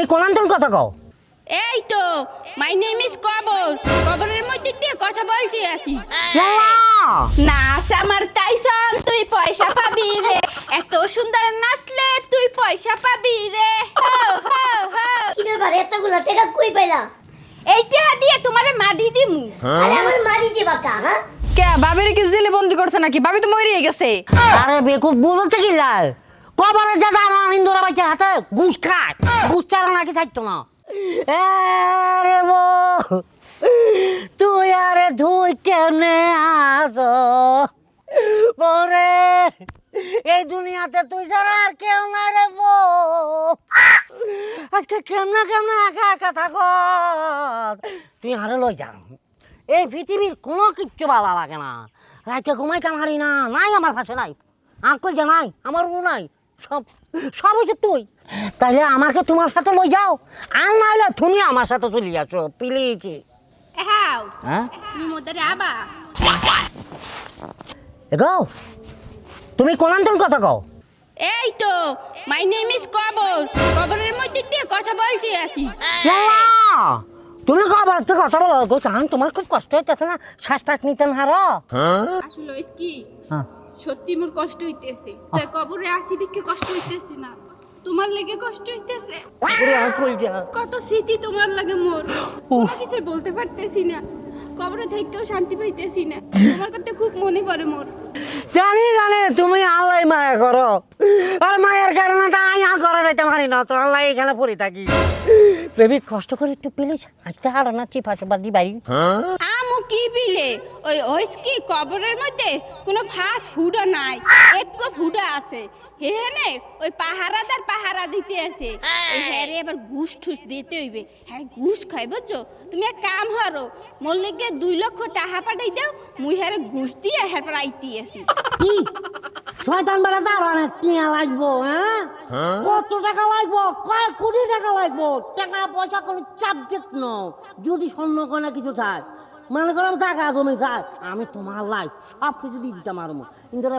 তুমি কোনান্তন কথা কও। এই তো মাই নেম ইজ কবর কবরের মধ্যে দিয়ে কথা বলতে আসি। লালা! নাচ আমার তাইসন তুই পয়সা পাবি রে। এত সুন্দর নাচলে তুই পয়সা পাবি রে। হো হো হো। কি ব্যাপার এতগুলো টাকা কই পাইলা? এইটা দিয়ে তোমারে মাটি দিমু। আরে আমার মারি দিবা কা হ্যাঁ? কে বাবির কি জেলে বন্দি করছে নাকি? বাবি তো মরিয়ে গেছে। আরে বেকুব বলতে কি লাই কবরের দাদা আমার ইন্দুরা বাচ্চা হাতে ঘুষ খায়। ঘুষ চালা নাকি চাইতো না। আরে বো তুই আরে ধুই কেমনে আস। পরে এই দুনিয়াতে তুই ছাড়া আর কেউ না রে বো আজকে কেমনে কেমনে একা একা থাকস? তুই আরে লই যা। এই পৃথিবীর কোনো কিচ্ছু ভালো লাগে না। রাতে ঘুমাইতে পারি না, নাই আমার পাশে নাই। আর কই যা নাই, আমার ও নাই। সব সব হচ্ছে তুই। তাইলে আমাকে তোমার সাথে লই যাও। আর নাইলে তুমি আমার সাথে চলে যাচ্ছ প্লিজ হাও হ্যাঁ? তুমি আবা। এগো তুমি কোনান্তন কথা কও? এই তো মাই নেম ইজ কবর কবরের মধ্যে দিয়ে কথা বলতে আসি! তুমি কবার তো কথা বলো। গো জান তোমার খুব কষ্ট হইতেছে না? শ্বাস টাস নিতেন হারো। আসলে কি? হ্যাঁ। সত্যি মোর কষ্ট হইতেছে। তাই কবরে আসি দেখে কষ্ট হইতেছে না। তোমার লেগে কষ্ট হইতেছে? ওরে আর কই যা। কত স্মৃতি তোমার লাগে মোর। কিছু বলতে পারতেছি না। কবরে থেকেও শান্তি পাইতেছি না। তোমার কথা খুব মনে পড়ে মোর। জানি জানি তুমি আল্লাহ মায়া করো। আর মায়ের কারণে তো আমি আর ঘরে যাইতে পারি না তো আল্লাহ এখানে পড়ে থাকি। বেবি কষ্ট করে একটু প্লিজ আজকে আর না চিপা চাপা দি বাড়ি। কি বিলে? ওই ওইস কি কবরের মধ্যে কোনো ফাঁক ফুডো নাই। একটু ফুডো আছে। হেনে ওই পাহারাদার পাহারা দিতে আছে। হ্যারে এবার ঘুষ ঠুস দিতে হইবে। হ্যাঁ ঘুষ খাই বুঝছ? তুমি এক কাম হরো মোর লেগে দুই লক্ষ টাকা পাঠাই দাও মুই হ্যারে ঘুষ দিয়ে হ্যার পর আইতে আসি কি? শয়তান বেলা তার অনেক টিয়া লাগবো হ্যাঁ? কত টাকা লাগবো? কয়েক কোটি টাকা লাগবো? টাকা পয়সা কোনো সাবজেক্ট ন। যদি স্বর্ণ কয়না কিছু চাই মনে করলাম টাকা জমি চাই আমি তোমার লাইফ সব কিছু দিয়ে দিতাম আর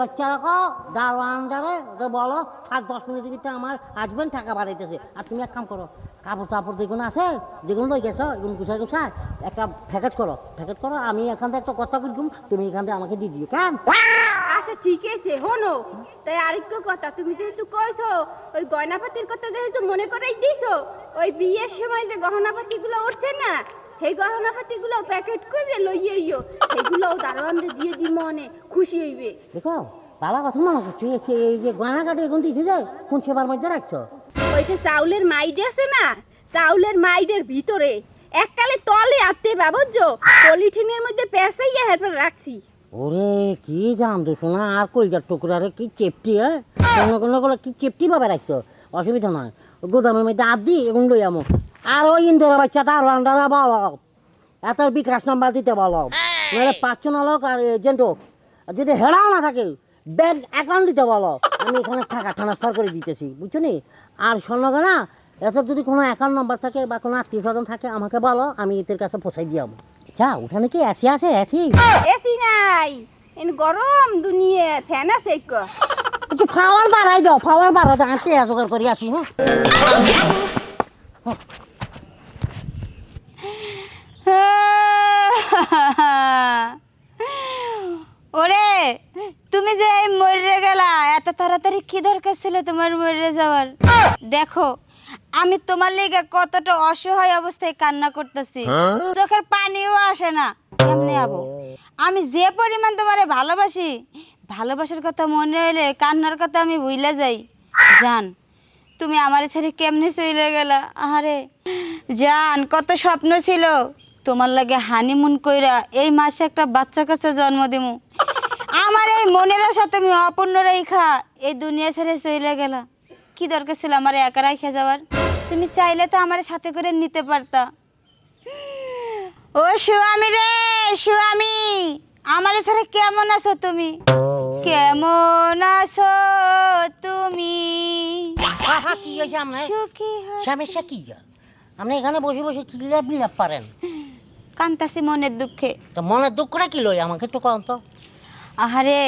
বাচ্চা রাখো দারোয়ানটারে তো বলো, পাঁচ দশ মিনিটের ভিতরে আমার হাজবেন্ড টাকা বাড়াইতেছে আর তুমি এক কাম করো, কাপড় চাপড় যেগুলো আছে, যেগুলো লই গেছো, এগুলো গুছাই গুছাই একটা প্যাকেট করো। প্যাকেট করো, আমি এখান থেকে একটা কথা বললাম তুমি এখান থেকে আমাকে দিয়ে দিও কেন আচ্ছা ঠিক আছে হনো তাই আরেকটা কথা, তুমি যেহেতু কইছো, ওই গয়নাপাতির কথা যেহেতু মনে করেই দিছো, ওই বিয়ের সময় যে গহনাপাতিগুলো উঠছে না সেই গহনাপাতিগুলো প্যাকেট করে লইয়ে ইয়ো সেগুলো দারোয়ানরে দিয়ে দি মনে খুশি হইবে। দেখো বাবা কথা মনে করছি এই যে- গয়না কাটে এখন দিয়েছে যে কোন সেবার মধ্যে রাখছো? ওই যে চাউলের মাইড আছে না চাউলের মাইডের ভিতরে এককালে তলে আটতে বাবজ্জ পলিথিনের মধ্যে পেঁচাইয়া হেরপর রাখছি। ওরে কি জানতো শোনা আর কলজার টুকরারে কি চেপটি হ্যাঁ? কোনো কোনো কি চেপটি ভাবে রাখছো? অসুবিধা নয়। গোদামের মধ্যে আদি এখন লই আমো। আর ওই ইন্দোরা বাচ্চা তার রান্ডারা বলো এত বিকাশ নাম্বার দিতে বলো নাহলে পাঁচশো লোক আর এজেন্ট হোক। যদি হেরাও না থাকে ব্যাংক অ্যাকাউন্ট দিতে বলো আমি এখানে টাকা ট্রান্সফার করে দিতেছি, বুঝছ নি? আর স্বর্ণকে না, এত যদি কোনো অ্যাকাউন্ট নাম্বার থাকে বা কোনো আত্মীয় স্বজন থাকে আমাকে বলো, আমি এদের কাছে পৌঁছাই দিয়ে যাব আচ্ছা ওখানে কি এসি আছে? এসি এসি নাই। গরম দুনিয়া ফ্যান আছে একটু খাওয়ার বাড়াই দাও খাওয়ার বাড়াই দাও জোগাড় করে আসি হ্যাঁ? ওরে তুমি যে এই মরে গেলা এত তাড়াতাড়ি কি দরকার ছিল তোমার মরে যাওয়ার? দেখো আমি তোমার লেগে কতটা অসহায় অবস্থায় কান্না করতেছি। চোখের পানিও আসে না। কেমনে আবো? আমি যে পরিমাণ তোমারে ভালোবাসি ভালোবাসার কথা মনে হইলে কান্নার কথা আমি ভুইলা যাই। জান, তুমি আমার ছেড়ে কেমনে চলে গেলা? আহারে, জান, কত স্বপ্ন ছিল। তোমার লাগে হানিমুন কইরা এই মাসে একটা বাচ্চা কাছে জন্ম দিমু। আমার এই মনের আশা তুমি অপূর্ণ রেখা এই দুনিয়া ছেড়ে চলে গেলা। কি দরকার ছিল আমার একা রাখে যাওয়ার? তুমি চাইলে তো আমার সাথে করে নিতে পারতা। ও স্বামী রে স্বামী আমার ছাড়া কেমন আছো তুমি? কেমন আছো তুমি? আহা, কি হয়েছে আপনার? সুখী সমস্যা কি? আপনি এখানে বসে বসে কি বিলাপ বিলাপ পারেন? কান্তাসি মনের দুঃখে। তো মনের দুঃখটা কি লই? আমাকে একটু কম তো। আহারে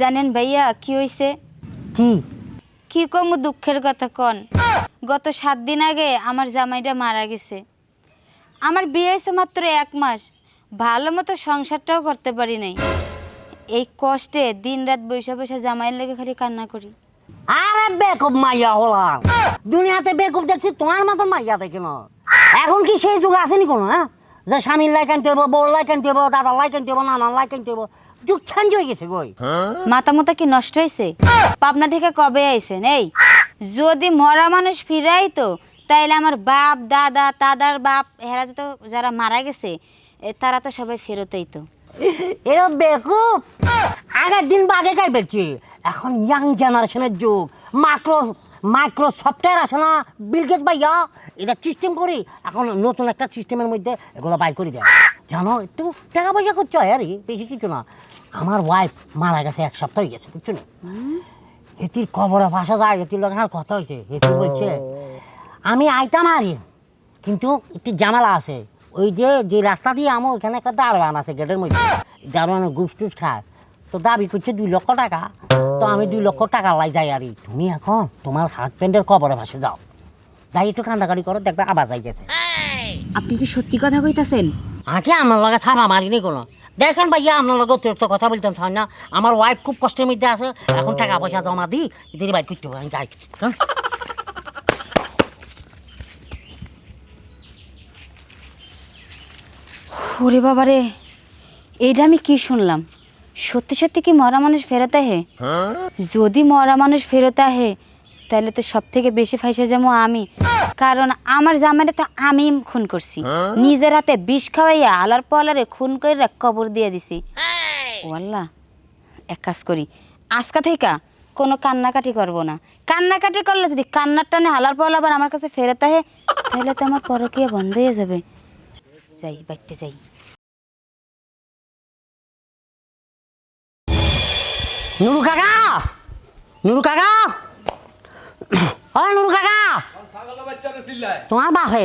জানেন ভাইয়া কি হইছে? কি? কি কম দুঃখের কথা কন? গত সাত দিন আগে আমার জামাইটা মারা গেছে। আমার বিয়ে হয়েছে মাত্র এক মাস। ভালো মতো সংসারটাও করতে পারি নাই। এই কষ্টে দিন রাত বৈশা বৈশা জামাইয়ের লেগে খালি কান্না করি। আরে বেকুব মাইয়া হলাম। দুনিয়াতে বেকুব দেখছি তোমার মতন মাইয়া দেখি না। এখন কি সেই যুগ আসেনি কোনো হ্যাঁ? যে স্বামীর লাই কানতে হব বউর লাই কানতে হব দাদার লাই কানতে হব নানার লাই কানতে হব যুগ চেঞ্জ হয়ে গেছে গই মাথা মতো কি নষ্ট হয়েছে পাবনা থেকে কবে আইছেন? এই যদি মরা মানুষ ফিরাই তো তাইলে আমার বাপ দাদা দাদার বাপ হেরা তো যারা মারা গেছে এ, তারা তো সবাই ফেরতেই তো এরা বেকুব! আগের দিন বাগে গাই বেলছি এখন ইয়াং জেনারেশনের যুগ। মাইক্রো মাইক্রো সফটওয়্যার আছে না? বিলগেট ভাইয়া, এটা সিস্টেম করি। এখন নতুন একটা সিস্টেমের মধ্যে এগুলো বাইর করে দেয় জানো, একটু টাকা পয়সা করছ আরে, বেশি কিছু না। আমার ওয়াইফ মারা গেছে এক সপ্তাহ হয়ে গেছে, বুঝছ না? হেতির কবরে ভাষা যায়, হেতির লোক আমার কথা হয়েছে। হেতি বলছে, আমি আইতাম আরি কিন্তু একটি জামালা আছে। ওই যে যে রাস্তা দিয়ে আমার ওইখানে একটা দারোয়ান আছে গেটের মধ্যে। দারোয়ান ঘুষ টুস খায়। তো দাবি করছে দুই লক্ষ টাকা। তো আমি দুই লক্ষ টাকা লাই যাই আর তুমি এখন তোমার হাজবেন্ডের কবরে ভাসে যাও। যাই একটু কান্দাকাটি করো দেখবে আবার যাই গেছে। আপনি কি সত্যি কথা কইতাছেন? আগে আমার লগে ছাপা মারিনি কোনো? দেখেন ভাইয়া আপনার লগে অতিরিক্ত কথা বলতাম চাই না। আমার ওয়াইফ খুব কষ্টের মধ্যে আছে এখন টাকা পয়সা জমা দিই দিদি বাইর করতে যাই। ওরে বাবারে, এইটা আমি কি শুনলাম? সত্যি সত্যি কি মরা মানুষ ফেরত আহে? যদি মরা মানুষ ফেরত আহে, তাহলে তো সব থেকে বেশি ফাইসে যাব আমি। কারণ আমার জামাইরে তো আমি খুন করছি। নিজের হাতে বিষ খাওয়াইয়া আলার পালারে খুন করে কবর দিয়ে দিছি। ও আল্লাহ এক কাজ করি, আজকা থেকে কোনো কান্নাকাটি করব না। কান্নাকাটি করলে যদি কান্নার টানে হালার পালা আবার আমার কাছে ফেরত আহে, তাহলে তো আমার পরকিয়া বন্ধ হয়ে যাবে। যাই, বাইতে যাই। নুরু কাকা! নুরু কাকা! ও নুরু কাকা! তোমার বাপে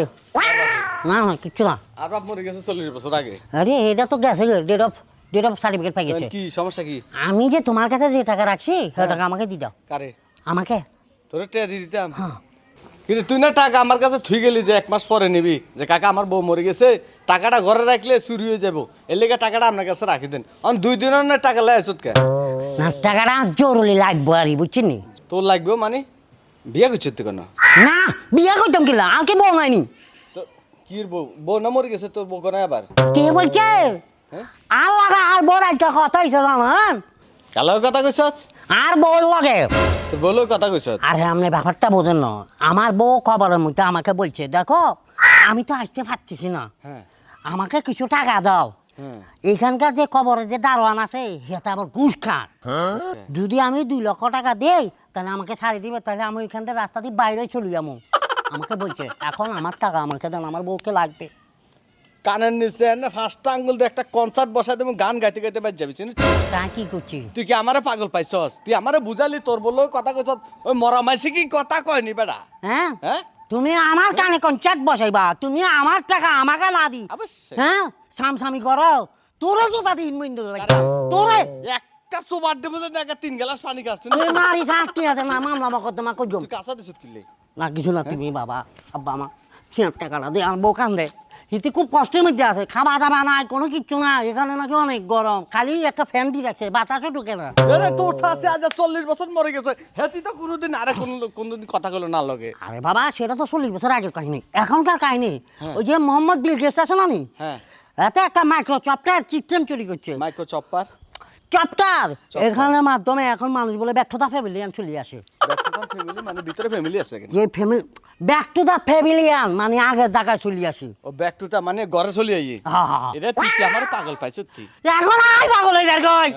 না না কিচ্ছু না। আর বাপ মরে গেছে চল্লিশ বছর আগে। আরে এটা তো গেছে date of date of certificate পাই গেছে। কি সমস্যা কি? আমি যে তোমার কাছে যে টাকা রাখছি সে টাকা আমাকে দিয়ে দাও। কারে? আমাকে? তোরে টেয়া দিয়ে দিতাম। কিন্তু তুই না টাকা আমার কাছে থুই গেলি যে এক মাস পরে নিবি। যে কাকা আমার বউ মরে গেছে টাকাটা ঘরে রাখলে চুরি হয়ে যাব। এর লেগে টাকাটা আপনার কাছে রাখি দেন। অন দুই দিনের না টাকা লাই আসত কে না টাকাটা জরুরি লাগবো আর বুঝছেন? নি তোর লাগবেও মানে? বিয়ে করছিস তুই কেন? না বিয়ে করতাম কিলা আমাকে বউ হয়নি তো কি বউ? বউ না মরে গেছে তোর বউ কেন আবার? কে বলছে? হ্যাঁ? আর লাগা আর বড় আজকে কথা হয়েছে জানেন? কালার কথা কইছ? আর বউ লাগে? তোর কথা কইছ? আরে আপনি ব্যাপারটা বোঝেন না। আমার বউ খবরের মধ্যে আমাকে বলছে দেখো আমি তো আসতে পারতেছি না। হ্যাঁ। আমাকে কিছু টাকা দাও। এখানকার যে কবরের যে দারোয়ান আছে সেটা আবার ঘুষ খান। যদি আমি দুই লক্ষ টাকা দেই তাহলে আমাকে ছাড়ি দিবে তাহলে আমি ওইখান থেকে রাস্তা দিয়ে বাইরে চলে যাব। আমাকে বলছে এখন আমার টাকা আমাকে দেন আমার বউকে লাগবে। কানের নিচে না ফার্স্ট আঙ্গুল দিয়ে একটা কনসার্ট বসাই দেবো গান গাইতে গাইতে বাজ যাবি চিনিস? তা কি করছি? তুই কি আমারে পাগল পাইছস? তুই আমারে বুঝালি তোর বললেও কথা কইছ ওই মরা মাইসে কি কথা কয়নি বেটা? হ্যাঁ? হ্যাঁ? তুমি আমার কানে কনচাক বসাইবা তুমি আমার টাকা আমাকে না দি হ্যাঁ? সামসামি করো তোরে তো তাদের ইনমিন্দ তোরে। একটা সোবার দেবো একটা তিন গ্লাস পানি খাচ্ছিস তুই মারি আছে না মামলা মকদ্দমা করছ তুই কাঁচা দিছত কিনলে না কিছু না তুমি বাবা আব্বা মা সিনার টাকাটা দে আর বউ কান্দে হিতে খুব কষ্টের মধ্যে আছে খাওয়া দাওয়া নাই কোনো কিচ্ছু না এখানে নাকি অনেক গরম। খালি একটা ফ্যান দিয়ে রাখছে বাতাসও ঢুকে না। আরে তোর সাথে আজ চল্লিশ বছর মরে গেছে। হেতি তো কোনোদিন আরে কোন কোনোদিন কথা কইলো না লগে। আরে বাবা সেটা তো চল্লিশ বছর আগের কাহিনী। এখনকার কাহিনী। ওই যে মোহাম্মদ বিল গেস্ট আছে না নি? হ্যাঁ। এতে একটা মাইক্রো চপটার সিস্টেম চুরি করছে। মাইক্রো চপ্পার চপটার এখানের মাধ্যমে এখন মানুষ বলে ব্যর্থতা ফ্যামিলিয়ান চলে আসে। মানে ভিতরে ফ্যামিলি আছে যে ফ্যামিলি ব্যাক টু দ্য ফ্যামিলিয়ান মানে আগের জায়গায় চলে আসে। ও ব্যাক টুটা মানে ঘরে চলে আই। এটা তুই কি আমার পাগল পাইছ তুই? এখন আই পাগল হয়ে যার কই?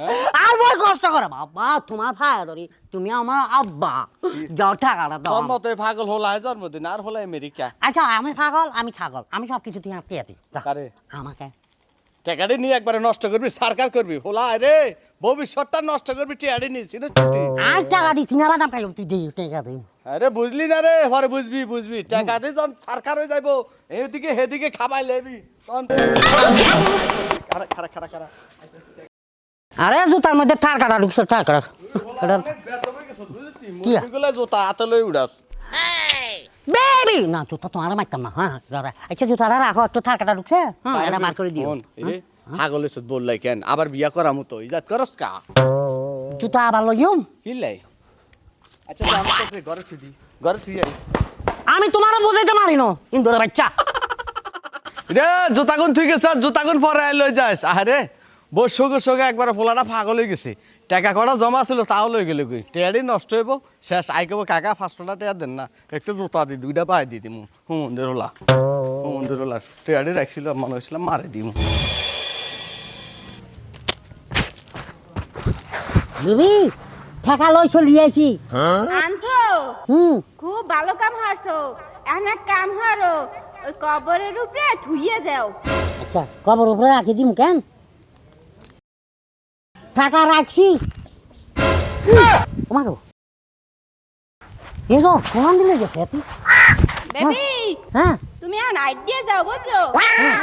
আর বই কষ্ট করে বাবা তোমার ভাই ধরি তুমি আমার আব্বা। যাও টাকাটা দাও। তোর মতো পাগল হলা হয় জন্মদিন আর হলা আমেরিকা। আচ্ছা আমি পাগল আমি ছাগল আমি সব কিছু দিয়ে আটকে আছি আমাকে। টাকাটি নিয়ে একবারে নষ্ট করবি সরকার করবি। হোলা রে ভবিষ্যৎটা নষ্ট করবি টিয়ারি নিয়েছি না তুই আর টাকা দিচ্ছি না বাদাম খাই তুই দিই টাকা দিই আরে বুঝলি না রে পরে বুঝবি বুঝবি। টাকা দিয়ে যখন সরকার হয়ে যাইবো এইদিকে হেদিকে খাবাই লেবি তখন খারা খারা খারা খারা আরে জুতার মধ্যে তার কাটা ঢুকছে তার কাটা। কি? জোতা হাতে লই উড়াস। বেবি! না জুতা তোমার মারতাম না হ্যাঁ দাঁড়া। আচ্ছা জুতাটা রাখো একটু থার কাটা ঢুকছে? হ্যাঁ এটা বার করে দিও। শোন, এরে হাগল এসে বললাই কেন? আবার বিয়া করা মতো ইজাত করস কা? জুতা আবার লইম কি লাই? আচ্ছা আমি তোকে ঘরে দি ঘরে আই। আমি তোমার বুঝাইতে মারি না ইন্দুরে বাচ্চা। রে জুতাগুন থুই গেছ জুতাগুন পরে আই লই যাস। আরে বসো সঙ্গে একবার পোলাটা ফাগল হয়ে গেছে। টাকা কটা জমা ছিল তাও লই গেলে কই টেয়ারি নষ্ট হইব শেষ। আই কব কাকা পাঁচশোটা টেয়ার দেন না একটা জুতা দি দুইটা পাই দি দিমু। হুমন্দির হলা। হুমন্দির হলা। টেয়ারি রাখছিল মনে হয়েছিল মারে দিমু। বেবি টাকা লই চলি আইছি। আনছো? হুম খুব ভালো কাম হারছো এখন এক কাম হারো ওই কবরের উপরে ধুইয়ে দাও। আচ্ছা কবর উপরে রাখি দিম কেন? টাকা রাখছি। আমারও এগো কোন দিলে গেছে তুই বেবি হ্যাঁ? তুমি এখন আইডিয়া যাও বুঝছ?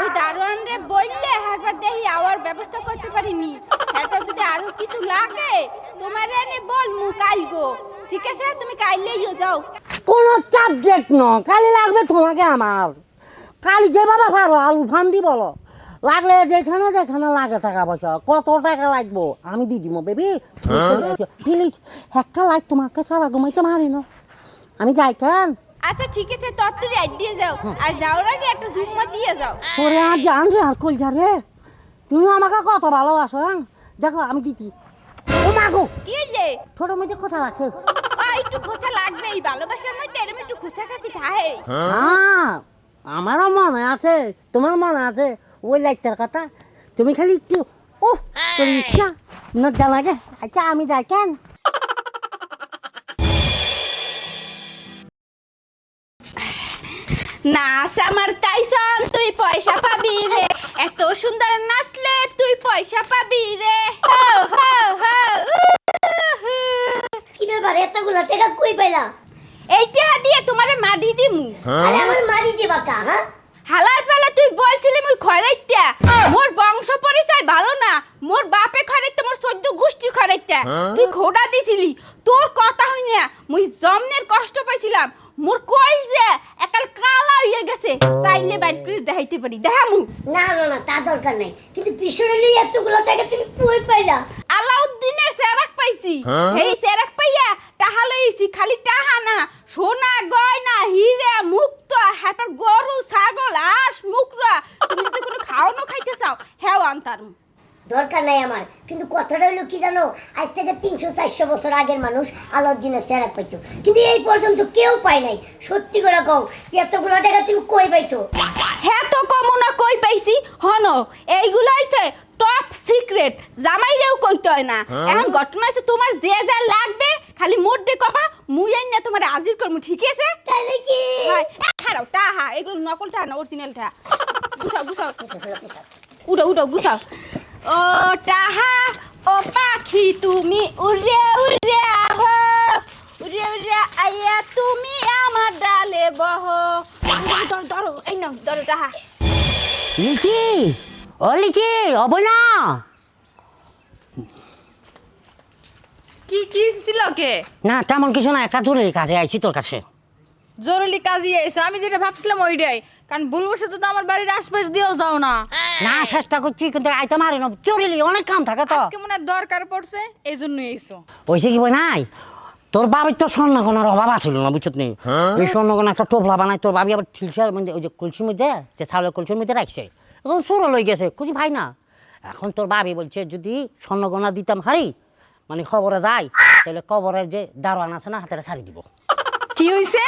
ওই দারোয়ান রে বললে একবার দেখি আওয়ার ব্যবস্থা করতে পারিনি। এরপর যদি আরও কিছু লাগে তোমার এনে বল মু কাইগো ঠিক আছে? তুমি কাইলেইও যাও। কোনো সাবজেক্ট ন কালি লাগবে তোমাকে আমার। কালি যেভাবে পারো আলু ফান্দি বলো। লাগলে যেখানে যেখানে লাগে টাকা পয়সা কত টাকা লাগবো? আমি দিয়ে দিব বেবি প্লিজ একটা লাইক তোমাকে ছাড়া ঘুমাইতে পারি না। আমি যাই কেন? আচ্ছা ঠিক আছে আইডিয়া যাও। আর যাওয়ার আগে একটা জুম্মা দিয়ে যাও। তোরে আর জান রে আর কই যা রে। তুমি আমাকে কত ভালোবাসো হ্যাঁ? দেখো আমি দিতি ও মাগো কি যে ছোট মেয়েদের কথা লাগছে। একটু খোঁচা লাগবে এই ভালোবাসার মধ্যে এরম একটু খোঁচা খায় হ্যাঁ? আমারও মনে আছে তোমার মনে আছে। ওই লাইটটার কথা। তুমি খালি একটু ও তোর ইচ্ছা না লাগে। আচ্ছা আমি যাই কেন? নাচ আমার তাইসন তুই পয়সা পাবি রে। এত সুন্দর নাচলে তুই পয়সা পাবি রে। হো, হো, হো, উহু। কি ব্যাপার? এতগুলা টাকা কই পাইলা? এইটা দিয়ে তোমারে মাটি দিমু। আরে আমার মারি দিবা কা হ্যাঁ? হালার পেলা তুই বলছিলি মুই খরাইতা মোর বংশ পরিচয় ভালো না মোর বাপে খরাইতে মোর সদ্য গোষ্ঠী খরাইতা তুই ঘোড়া দিছিলি তোর কথা হই না মুই জমনের কষ্ট পাইছিলাম। মোর কই যে একাল কালা হইয়া গেছে চাইলে বাইর করে দেখাইতে পারি। দেখামু না না না তা দরকার নাই। কিন্তু পিছনে নিয়ে এতগুলা টাকা তুমি কই পাইলা? আলাউদ্দিনের সেরাক পাইছি। এই সেরাক পাইয়া টাহা লইছি খালি টাহা না সোনা গয়না হিরে মুক্ত হাটার গরু ছাগল হাঁস মুকরা তুমি যদি কোনো খাওয়ানো খাইতে চাও হ্যাঁ আনতার দরকার নাই আমার। কিন্তু কথাটা হলো কি জানো? আজ থেকে তিনশো চারশো বছর আগের মানুষ আলাউদ্দিনের সেরাক পাইতো। কিন্তু এই পর্যন্ত কেউ পায় নাই। সত্যি করে কও এতগুলো টাকা তুমি কই পাইছো? হ্যাঁ তো কমনা কই পাইছি? হন এইগুলো হইছে টপ সিক্রেট জামাইরেও কইতে হয় না। এখন ঘটনা হইছে তোমার যে যা লাগবে খালি মোট দে কবা মুই আইন না তোমার আজির করমু ঠিক আছে? তাই নাকি হয়। খারাও টাহা এগুলো নকল টাহা না অরিজিনাল টাহা গুছাও। গুছাও উঠো উঠো গুছাও। ও টাহা ও পাখি তুমি উড়ে উড়ে আহো। উড়ে উড়ে আইয়া তুমি আমার ডালে বহ। ধরো ধরো এই নাও ধরো টাহা লিচি ও লিচি হব না কি কি ছিল কে না তেমন কিছু না একটা জরুরি কাজে আইছি তোর কাছে। জরুরি কাজই এসে আমি যেটা ভাবছিলাম ওইটাই। কারণ ভুলবশত তো আমার বাড়ির আশপাশ দিয়েও যাও না। না চেষ্টা করছি কিন্তু আইতে মারি না জরুরি অনেক কাম থাকে তো। আজকে মনে দরকার পড়ছে এই জন্যই এসো। পয়সা কি বই নাই? তোর বাবির তো স্বর্ণগণার অভাব আছিল না বুঝছত নেই এই স্বর্ণগণ একটা টোপলা বানাই তোর বাবি আবার ঠিলসার মধ্যে ওই যে কলসির মধ্যে যে চাউলের কলসির মধ্যে রাখছে। এখন সুরো লই গেছে খুঁজি ভাই না। এখন তোর বাবি বলছে যদি স্বর্ণগণা দিতাম হারি মানে খবরে যায় তাহলে কবরের যে দারোয়ান আছে না হাতে ছাড়ি দিব। কি হইছে?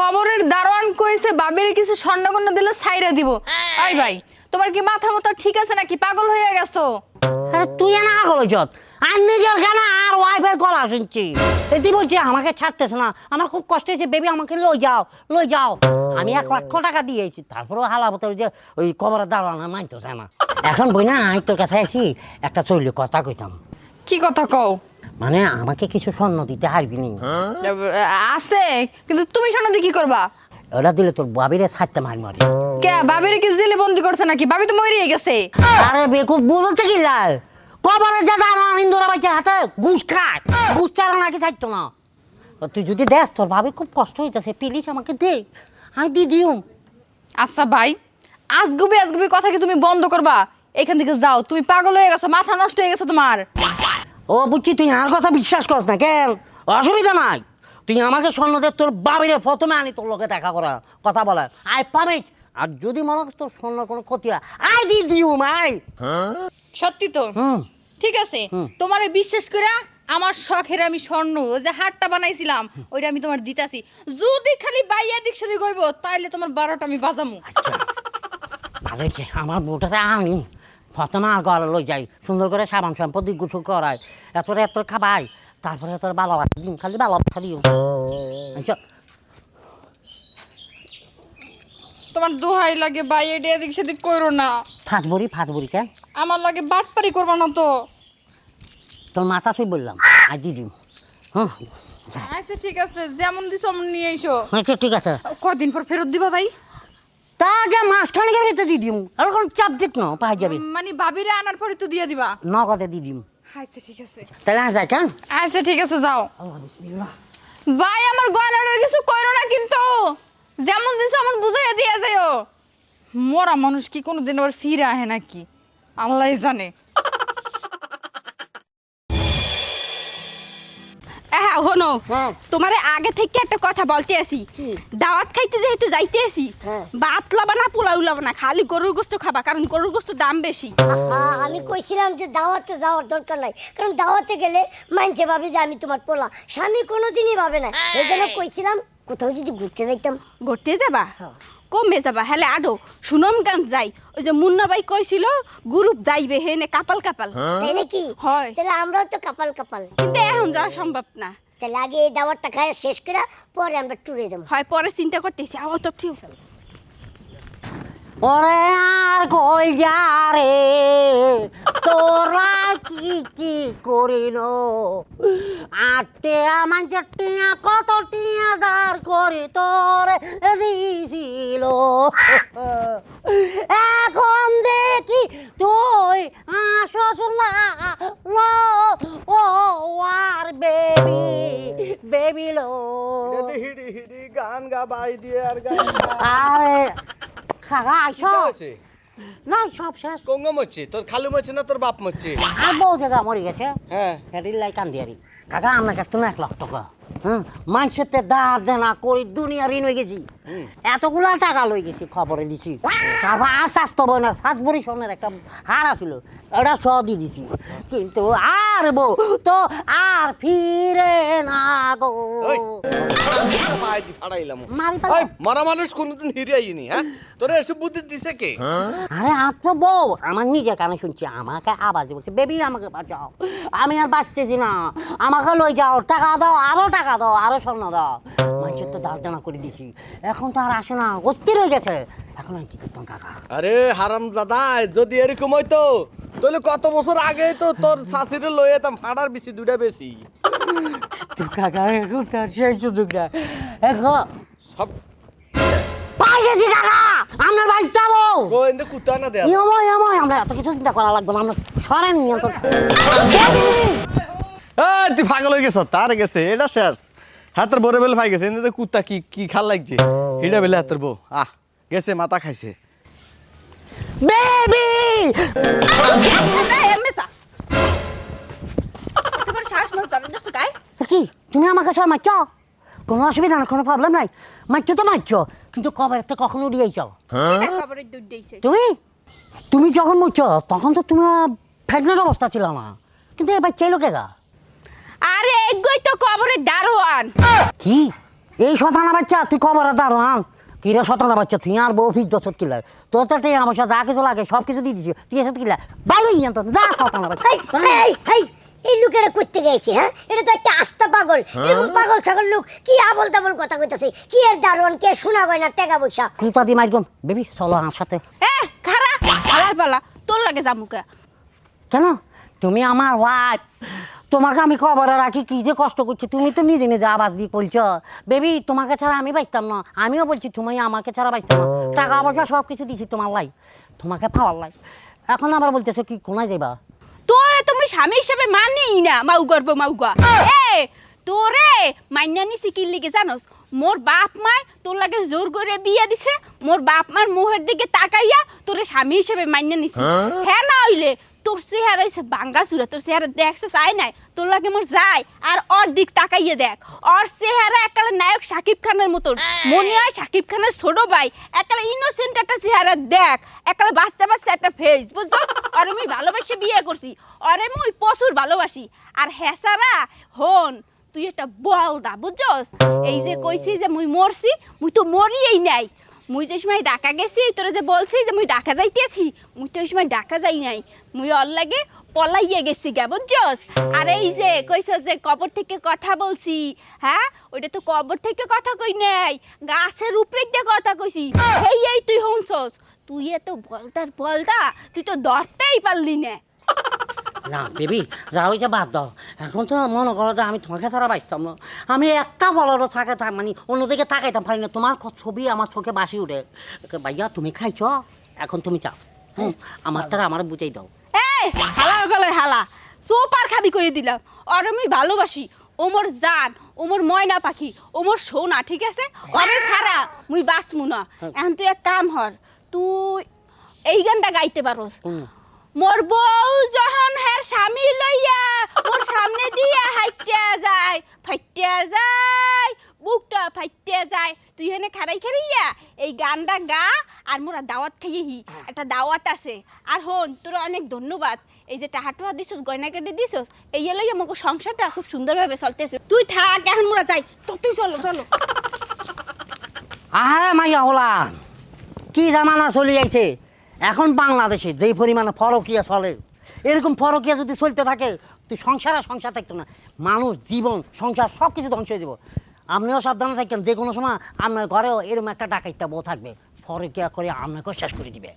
কবরের দারোয়ান কইছে বাবির কিছু স্বর্ণগণ্য দিলে সাইরা দিব। আই ভাই। তোমার কি মাথা মতো ঠিক আছে নাকি? পাগল হয়ে গেছো। আরে তুই না আগল যত আর নিজের গানা আর ওয়াইফের গলা শুনছি। এটি বলছি আমাকে ছাড়তেছ না। আমার খুব কষ্ট হয়েছে বেবি আমাকে লই যাও লই যাও। আমি এক লক্ষ টাকা দিয়েছি তারপরেও হালাবত যে ওই কবরের দাঁড়ানো মানতো না। এখন বই না আমি তোর কাছে আছি একটা চললে কথা কইতাম। কি কথা কও? মানে আমাকে কিছু স্বর্ণ দিতে হারবি নি। আছে কিন্তু তুমি শোনা কি করবা? ওটা দিলে তোর বাবিরে ছাড়তে মারি মারি কে বাবির কি জেলে বন্দি করছে নাকি? বাবি তো মরিয়ে গেছে। আরে বেকুব বলতে কি লাল? কবরের যে দাঁড়ান ইন্দুরা বাইচে হাতে ঘুষ খায়। ঘুষ চালা নাকি থাকতো না। তুই যদি দেখ তোর ভাবি খুব কষ্ট হইতেছে প্লিজ আমাকে দে। আমি দি দিও আচ্ছা ভাই আজগুবি আজগুবি কথা কি তুমি বন্ধ করবা? এখান থেকে যাও তুমি পাগল হয়ে গেছো মাথা নষ্ট হয়ে গেছে তোমার। ও বুঝছি তুই আর কথা বিশ্বাস করছ না কেন? অসুবিধা নাই। তুই আমাকে স্বর্ণ দে তোর বাবিরে প্রথমে আনি তোর লোকে দেখা করা কথা বলার। আই পামিট আর যদি মনে করিস তোর স্বর্ণ কোনো ক্ষতি হয় আই দি দিও মাই। সত্যি তো? হুম। ঠিক আছে। তোমারে বিশ্বাস করে আমার শখের আমি স্বর্ণ ওই যে হারটা বানাইছিলাম ওইটা আমি তোমার দিতাছি। যদি খালি বাইয়া দিক সাথে গইব তাইলে তোমার বারোটা আমি বাজামু। ভালো হয়েছে আমার বউটারে আনি প্রথমে আর ঘরে লই যাই সুন্দর করে সাবান সম্পত্তি গুছু করাই এত এত খাবাই তারপরে তোর ভালোবাসা দিন খালি ভালোবাসা দিও আচ্ছা তোমার দোহাই লাগে বাইয়া ডে এদিক সেদিক কইরো না। ফাঁস বড়ি ফাঁস বড়ি কেন? আমার লাগে বাটপারি করবা না তো। তোর মাথা শুই বললাম আজ দি দিম হ্যাঁ আচ্ছা ঠিক আছে যেমন দিছো অমন নিয়ে এসো আচ্ছা ঠিক আছে। কদিন পর ফেরত দিবা ভাই? তা যা মাঝখানে ভিতরে দি দিম। আর কোনো চাপ দিক না পাই যাবে। মানে ভাবিরে আনার পরে তো দিয়ে দিবা। নগদে দি দিম। আচ্ছা ঠিক আছে। তাহলে আসা কেন? আচ্ছা ঠিক আছে যাও। ভাই আমার গয়নাটার কিছু কইরো না কিন্তু। যেমন দিছো আমার বুঝাইয়া দিয়ে যাইও। মরা মানুষ কি কোনোদিন আবার ফিরে আহে নাকি? আল্লাহ জানে। হ্যাঁ হনো হ্যাঁ। তোমারে আগে থেকে একটা কথা বলতে আসি দাওয়াত খাইতে যেহেতু যাইতে আসি হ্যাঁ। ভাত লাবা না পোলাও লাবা না খালি গরুর গোস্ত খাবা কারণ গরুর গোস্ত দাম বেশি। আহা, আমি কইছিলাম যে দাওয়াতে যাওয়ার দরকার নাই কারণ দাওয়াতে গেলে মানছে ভাবে যে আমি তোমার পোলা স্বামী কোনোদিনই ভাবে না। এই জন্য কইছিলাম কোথাও যদি ঘুরতে যাইতাম। ঘুরতে যাবা? কমে যাবা হেলে আডো সুনমগঞ্জ যাই। ওই যে মুন্না ভাই কইছিল গ্রুপ যাইবে হেনে কাপাল কাপাল। তাই নাকি? হয়। তাহলে আমরাও তো কপাল কাপাল। কিন্তু এখন যাওয়া সম্ভব না। তাহলে আগে এই দাওয়াতটা খায় শেষ করে পরে আমরা ট্যুরে যাব। হয় পরে চিন্তা করতেছি আবার তো ঠিক। ওরে আর কই যা রে? তোরা কি কি করিল আটে আমার টিয়া কত টিয়া দাঁড় করে তোরে দিছিল? এখন দেখি তুই আসস না ও আর বেবি বেবি লো। হিড়ি হিড়ি গান গা বাই দিয়ে আর গান আরে আইস। না সব শেষ। কঙ্গ মরছে তোর খালু মরছে না তোর বাপ মরছে? আর বউ জায়গা মরে গেছে হ্যাঁ। হেডির লাই কান্দিয়ারি কাকা আমার কাছে তো এক লাখ টাকা। হ্যাঁ মানুষের তে দাঁড় দেনা করি দুনিয়া ঋণ হয়ে গেছি। এতগুলা টাকা লই গেছি খবরে দিছি। তারপর আর স্বাস্থ্য বোনের হাসবরি সোনের একটা হার আছিল এটা স দিয়ে দিছি। কিন্তু আর বউ তো আর ফিরে না গো। মারি মানুষ কোনদিন হিরে আইনি হ্যাঁ? তোরে এসব বুদ্ধি দিছে কে? আরে বউ আমার নিজের কানে শুনছি আমাকে বলছে বেবি আমাকে বাঁচাও আমি আর বাঁচতেছি না আমাকে লই যাও টাকা দাও আরও টাকা দাও আরও স্বর্ণ দাও। মানুষের তো দার্জনা করে দিছি এখন তো আর আসে না অস্থির হয়ে গেছে। এখন কি করতাম কাকা? আরে হারাম দাদা যদি এরকম হইতো তাহলে কত বছর আগে তো তোর শাশুড়ি লই যেতাম ফাড়ার বেশি দুটা বেশি। কাকা এখন তার সেই সুযোগ না সব পাই গেছি কাকা আমরা বাঁচতে যাব। গোয়েন্দে কুত্তা না দেয়া। আমরা এত কিছু চিন্তা করা লাগবে না আমরা সরেন তুই পাগল হয়ে গেছ তার গেছে এটা শেষ। হাতের বরে বেলে গেছে কুত্তা কি কি খাল লাগছে। হিডা বেলে হাতের বউ। আহ গেছে মাথা খাইছে। বেবি! শ্বাস কি? তুমি আমাকে কাছে মারছ? কোনো অসুবিধা না কোনো প্রবলেম নাই। মারছ তো মারছ কিন্তু কবে তো কখন উড়িয়েছ খবরের দুধ দিয়েছে। তুমি? তুমি যখন মুচ্ছ তখন তো তুমি প্রেগনেন্ট অবস্থা ছিল না। কিন্তু এবার চাইলো কে গা? আরে এগোই তো কবরের দারোয়ান। কি? এই শতানা বাচ্চা তুই কবরের দাঁড়ান কি রে শতানা বাচ্চা তুই আর বউ ফিস দশ কিলা? তোর তো আমার যা কিছু লাগে সব কিছু দিয়ে দিছি তুই এসে কিলা? বাইরে নিয়ে তো যা শতানা বাচ্চা। এই লোকেরা করতে গেছে হ্যাঁ? এটা তো একটা আস্তা পাগল। এরকম পাগল ছাগল লোক কি আবল তাবল কথা কইতাছে? কি এর দারোয়ান কে শোনা গয় না টাকা পয়সা? কুতা দি মারগম বেবি চলো আমার সাথে। এ খারা খালার পালা তোর লাগে জামুকা কেন? তুমি আমার ওয়াইফ তোমাকে আমি খবরে রাখি কি যে কষ্ট করছি তুমি তো নিজে নিজে আওয়াজ দিয়ে বলছো। বেবি তোমাকে ছাড়া আমি বাঁচতাম না। আমিও বলছি তুমি আমাকে ছাড়া বাঁচতাম না। টাকা পয়সা সব কিছু দিছি তোমার লাই তোমাকে পাওয়ার লাই এখন আবার বলতেছো কি কোনায় যাবা তোর তুমি স্বামী হিসেবে মানেই না মাউ গর্ব মাউগা এ তোরে মাইনা নিছি কি লিগে জানোস মোর বাপ মায় তোর লাগে জোর করে বিয়া দিছে মোর বাপ মার মুহের দিকে তাকাইয়া তোরে স্বামী হিসেবে মাইনা নিছি হ্যাঁ না হইলে তোর চেহারা হইছে বাঙ্গা চুরা তোর চেহারা দেখছ চাই নাই, তোর লাগে মোর যায়, আর ওর দিক তাকাইয়ে দেখ। ওর চেহারা একালে নায়ক সাকিব খানের মতন। মনে হয় সাকিব খানের ছোট ভাই একালে ইনোসেন্ট একটা চেহারা দেখ একালে বাচ্চা বাচ্চা একটা ফেস বুঝছ? আর আমি ভালোবাসে বিয়ে করছি অরে মুই প্রচুর ভালোবাসি। আর হেসারা হন, তুই একটা বলদা, বুঝছস? এই যে কইছি যে মুই মরছি, মুই তো মরিয়েই নাই। মুই যে সময় ডাকা গেছি, তোরা যে বলছি যে মুই ডাকা যাইতেছি, মুই তো ওই সময় ডাকা যাই নাই। মুই অর লাগে পলাইয়ে গেছি গে, বুঝছস? আর এই যে কইছস যে কবর থেকে কথা বলছি হ্যাঁ? ওইটা তো কবর থেকে কথা কই নাই, গাছের উপরে দিয়ে কথা কইছি। এই এই তুই হনছস? তুই এত বলতার বলদা, তুই তো ধরতেই পারলি না। না বেবি যা হয়েছে বাদ দাও। এখন তো মনে করো যে আমি তোমাকে ছাড়া বাঁচতাম না। আমি একটা বলারও থাকে থাক মানে অন্যদিকে তাকাইতাম পারি না। তোমার ছবি আমার চোখে বাসি উঠে। ভাইয়া তুমি খাইছ? এখন তুমি চাও। হুম আমারটা আমার বুঝাই দাও। এই হালার গলার হালা। সোপার খাবি কইয়ে দিলাম। আর আমি ভালোবাসি। ওমর জান ওমর ময়না পাখি ওমর সোনা ঠিক আছে? অরে ছাড়া মুই বাঁচমু না। এখন তুই এক কাম হর তুই এই গানটা গাইতে পারোস। মোর বউ যখন হ্যার স্বামী লইয়া মোর সামনে দিয়া হাইটিয়া যায় ফাইটিয়া যায় বুকটা ফাইটিয়া যায়। তুই হেনে খারাই খারাইয়া এই গানটা গা আর মোরা দাওয়াত খাইয়েহি। একটা দাওয়াত আছে। আর হন তোর অনেক ধন্যবাদ। এই যে টাহাটুয়া দিছস গয়না কেটে দিছস এই লইয়া আমাকে সংসারটা খুব সুন্দরভাবে চলতেছে। তুই থাক এখন মোরা যাই। তো তুই চলো চলো। আরে মাইয়া হলাম কি জামানা চলে যাইছে এখন বাংলাদেশে যেই পরিমাণে ফরকিয়া চলে, এরকম ফরকিয়া যদি চলতে থাকে তুই সংসার আর সংসার থাকতো না। মানুষ, জীবন, সংসার সব কিছু ধ্বংস হয়ে যাব। আপনিও সাবধানে থাকেন যে কোনো সময় আপনার ঘরেও এরকম একটা ডাকাইতে বউ থাকবে ফরকিয়া করে আপনাকেও শেষ করে দিবে।